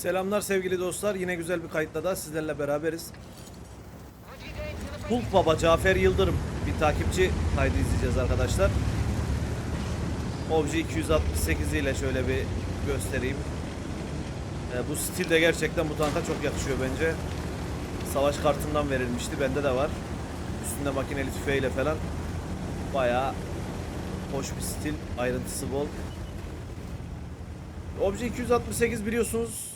Selamlar sevgili dostlar. Yine güzel bir kayıtla da sizlerle beraberiz. Hulk Baba Cafer Yıldırım bir takipçi kaydı izleyeceğiz arkadaşlar. Obje 268 ile şöyle bir göstereyim. Ee, bu stil de gerçekten bu tanka çok yakışıyor bence. Savaş kartından verilmişti. Bende de var. Üstünde makineli tüfeğiyle falan. Bayağı hoş bir stil. Ayrıntısı bol. Obje 268 biliyorsunuz e,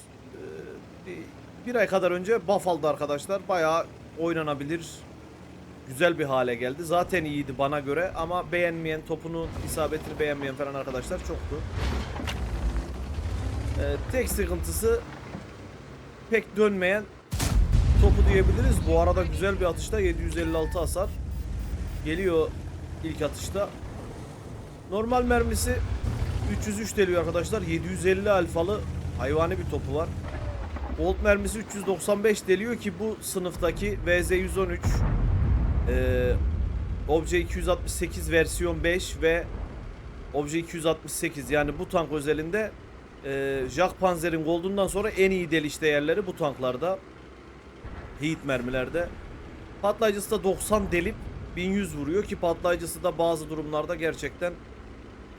bir, ay kadar önce buff aldı arkadaşlar. Bayağı oynanabilir. Güzel bir hale geldi. Zaten iyiydi bana göre ama beğenmeyen, topunun isabetini beğenmeyen falan arkadaşlar çoktu. E, tek sıkıntısı pek dönmeyen topu diyebiliriz. Bu arada güzel bir atışta 756 hasar. Geliyor ilk atışta. Normal mermisi 303 deliyor arkadaşlar. 750 alfalı hayvani bir topu var. Bolt mermisi 395 deliyor ki bu sınıftaki VZ113 e, Obje 268 versiyon 5 ve Obje 268 yani bu tank özelinde e, Jack Panzer'in Gold'undan sonra en iyi deliş değerleri bu tanklarda. Heat mermilerde. Patlayıcısı da 90 delip 1100 vuruyor ki patlayıcısı da bazı durumlarda gerçekten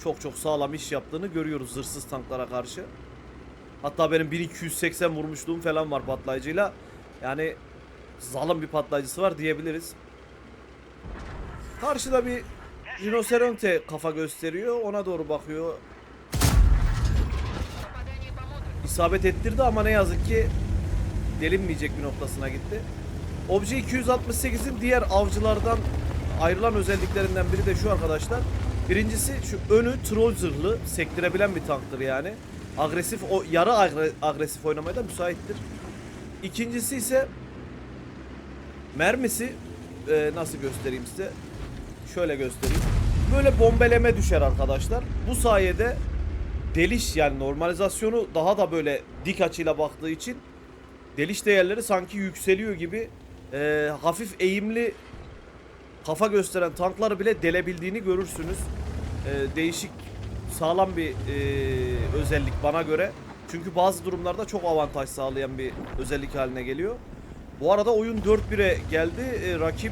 çok çok sağlam iş yaptığını görüyoruz zırhsız tanklara karşı. Hatta benim 1280 vurmuşluğum falan var patlayıcıyla. Yani zalim bir patlayıcısı var diyebiliriz. Karşıda bir rinoseronte kafa gösteriyor. Ona doğru bakıyor. İsabet ettirdi ama ne yazık ki delinmeyecek bir noktasına gitti. Obje 268'in diğer avcılardan ayrılan özelliklerinden biri de şu arkadaşlar. Birincisi şu önü troll zırhlı sektirebilen bir tanktır yani. Agresif o yarı agre- agresif oynamaya da müsaittir. İkincisi ise mermisi e, nasıl göstereyim size? Şöyle göstereyim. Böyle bombeleme düşer arkadaşlar. Bu sayede deliş yani normalizasyonu daha da böyle dik açıyla baktığı için deliş değerleri sanki yükseliyor gibi e, hafif eğimli kafa gösteren tankları bile delebildiğini görürsünüz. E, değişik sağlam bir e, özellik bana göre. Çünkü bazı durumlarda çok avantaj sağlayan bir özellik haline geliyor. Bu arada oyun 4-1'e geldi. E, rakip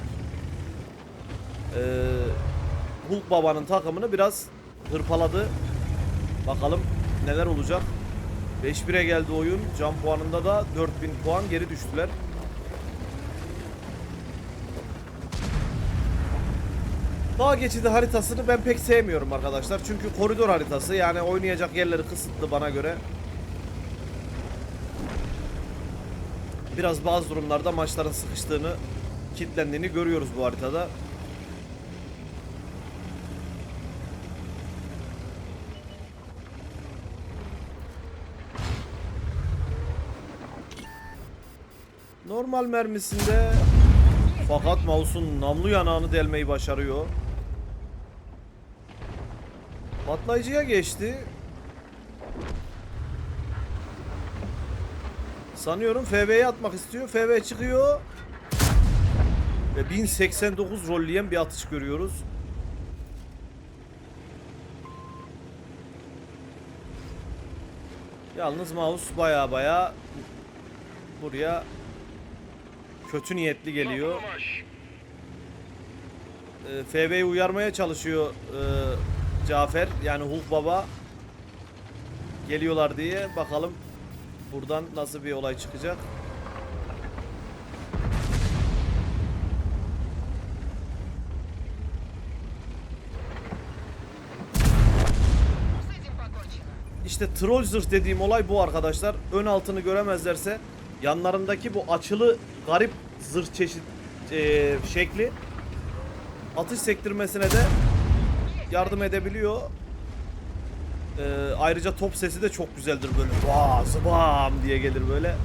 e, Hulk Baba'nın takımını biraz hırpaladı. Bakalım neler olacak. 5-1'e geldi oyun. Can puanında da 4000 puan geri düştüler. Dağ geçidi haritasını ben pek sevmiyorum arkadaşlar. Çünkü koridor haritası yani oynayacak yerleri kısıtlı bana göre. Biraz bazı durumlarda maçların sıkıştığını, kitlendiğini görüyoruz bu haritada. Normal mermisinde fakat mouse'un namlu yanağını delmeyi başarıyor. Patlayıcıya geçti. Sanıyorum FV'ye atmak istiyor. FV çıkıyor. Ve 1089 rolleyen bir atış görüyoruz. Yalnız mouse baya baya buraya kötü niyetli geliyor. E, FV'yi uyarmaya çalışıyor e, Cafer yani Hulk Baba geliyorlar diye bakalım buradan nasıl bir olay çıkacak. İşte troll zırh dediğim olay bu arkadaşlar. Ön altını göremezlerse yanlarındaki bu açılı garip zırh çeşit e, şekli atış sektirmesine de yardım edebiliyor. E, ayrıca top sesi de çok güzeldir böyle. Vaa zıbam diye gelir böyle.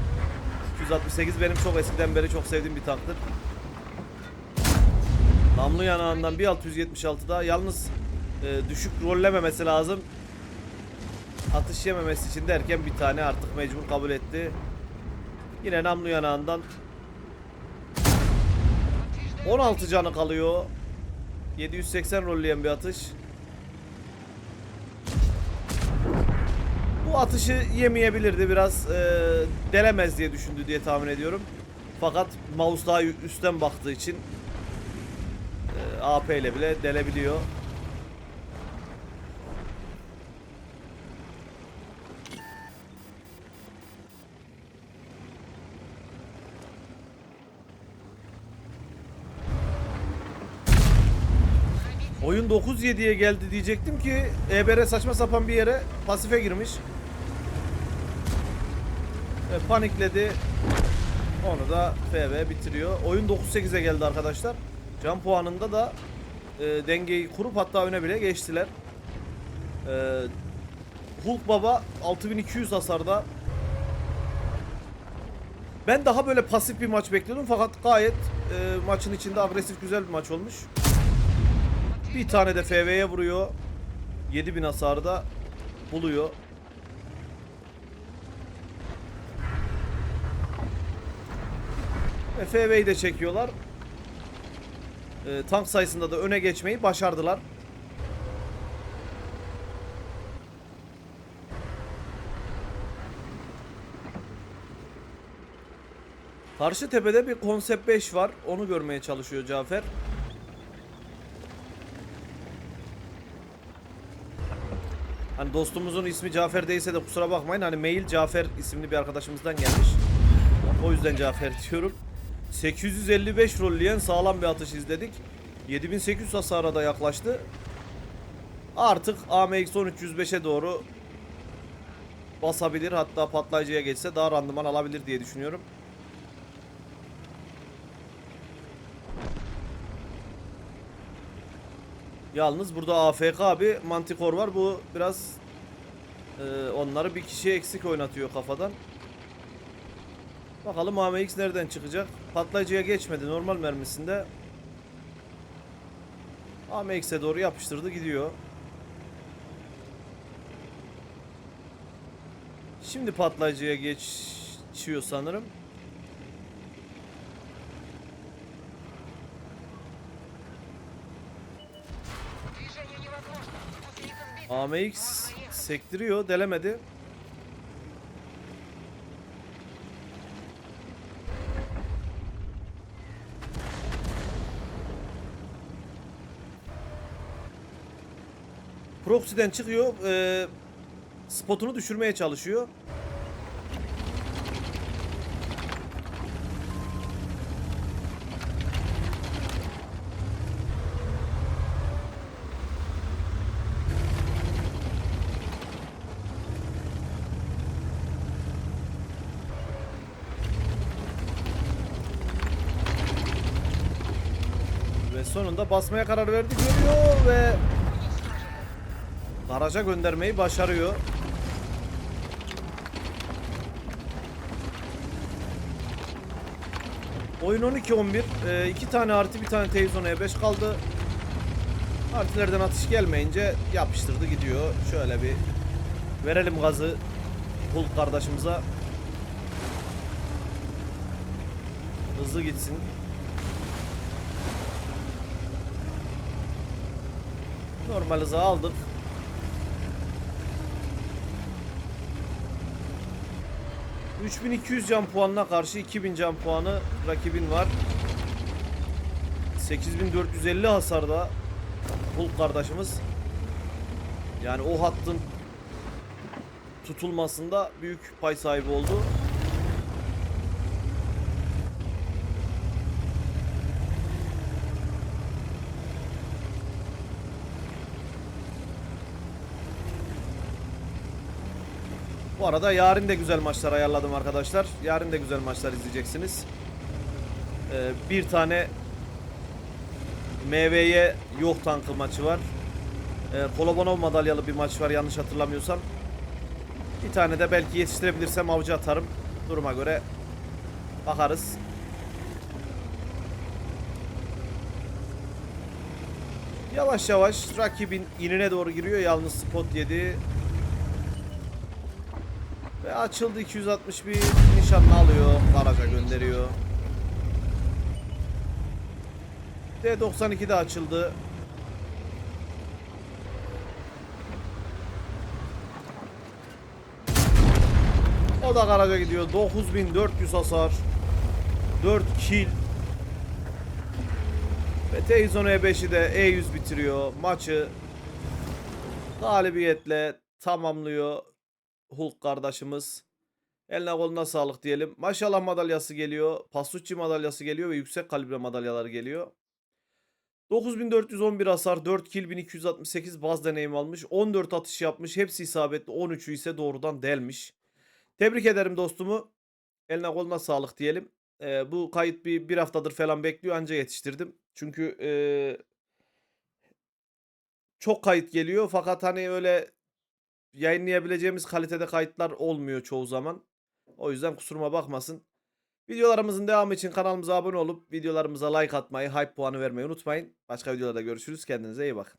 268 benim çok eskiden beri çok sevdiğim bir tanktır. Namlu yanağından bir 676'da yalnız e, düşük rollememesi lazım atış yememesi için derken bir tane artık mecbur kabul etti. Yine namlu yanağından 16 canı kalıyor. 780 rolleyen bir atış. Bu atışı yemeyebilirdi biraz e, delemez diye düşündü diye tahmin ediyorum. Fakat mouse daha üstten baktığı için e, AP ile bile delebiliyor. Oyun 9-7'ye geldi diyecektim ki EBR saçma sapan bir yere pasife girmiş. Ve panikledi. Onu da FV bitiriyor. Oyun 9-8'e geldi arkadaşlar. Can puanında da e, dengeyi kurup hatta öne bile geçtiler. E, Hulk Baba 6200 hasarda. Ben daha böyle pasif bir maç bekliyordum fakat gayet e, maçın içinde agresif güzel bir maç olmuş. Bir tane de FV'ye vuruyor. 7000 hasarda buluyor. FV'yi de çekiyorlar. Ee, tank sayısında da öne geçmeyi başardılar. Karşı tepede bir konsept 5 var. Onu görmeye çalışıyor Cafer. Hani dostumuzun ismi Cafer değilse de kusura bakmayın. Hani mail Cafer isimli bir arkadaşımızdan gelmiş. O yüzden Cafer diyorum. 855 rolleyen sağlam bir atış izledik. 7800 hasara da yaklaştı. Artık AMX 1305'e doğru basabilir. Hatta patlayıcıya geçse daha randıman alabilir diye düşünüyorum. Yalnız burada AFK abi Mantikor var. Bu biraz e, onları bir kişi eksik oynatıyor kafadan. Bakalım AMX nereden çıkacak? Patlayıcıya geçmedi normal mermisinde. AMX'e doğru yapıştırdı gidiyor. Şimdi patlayıcıya geçiyor sanırım. AMX sektiriyor, delemedi. Proxy'den çıkıyor, e, spotunu düşürmeye çalışıyor. Ve sonunda basmaya karar verdi görüyor ve garaja göndermeyi başarıyor. Oyun 12-11. Ee, iki tane artı bir tane televizyon E5 kaldı. Partilerden atış gelmeyince yapıştırdı gidiyor. Şöyle bir verelim gazı Hulk kardeşimize. Hızlı gitsin. Normal hızı aldık. ...3200 can puanına karşı 2000 can puanı rakibin var. 8450 hasarda Hulk kardeşimiz. Yani o hattın tutulmasında büyük pay sahibi oldu. Bu arada yarın da güzel maçlar ayarladım arkadaşlar. Yarın da güzel maçlar izleyeceksiniz. Ee, bir tane MV'ye yok tankı maçı var. Ee, Kolobanov madalyalı bir maç var yanlış hatırlamıyorsam. Bir tane de belki yetiştirebilirsem avcı atarım. Duruma göre bakarız. Yavaş yavaş rakibin inine doğru giriyor. Yalnız spot yedi. Ve açıldı 261 nişanını alıyor. Garaja gönderiyor. D92 de açıldı. O da garaja gidiyor. 9400 hasar. 4 kill. Ve Teyzon E5'i de E100 bitiriyor. Maçı galibiyetle tamamlıyor Hulk kardeşimiz. Eline koluna sağlık diyelim. Maşallah madalyası geliyor. Pasucci madalyası geliyor ve yüksek kalibre madalyaları geliyor. 9411 hasar, 4 kill, 1268 baz deneyim almış. 14 atış yapmış. Hepsi isabetli. 13'ü ise doğrudan delmiş. Tebrik ederim dostumu. Eline koluna sağlık diyelim. Ee, bu kayıt bir, bir haftadır falan bekliyor anca yetiştirdim. Çünkü ee, çok kayıt geliyor fakat hani öyle yayınlayabileceğimiz kalitede kayıtlar olmuyor çoğu zaman. O yüzden kusuruma bakmasın. Videolarımızın devamı için kanalımıza abone olup videolarımıza like atmayı, hype puanı vermeyi unutmayın. Başka videolarda görüşürüz. Kendinize iyi bakın.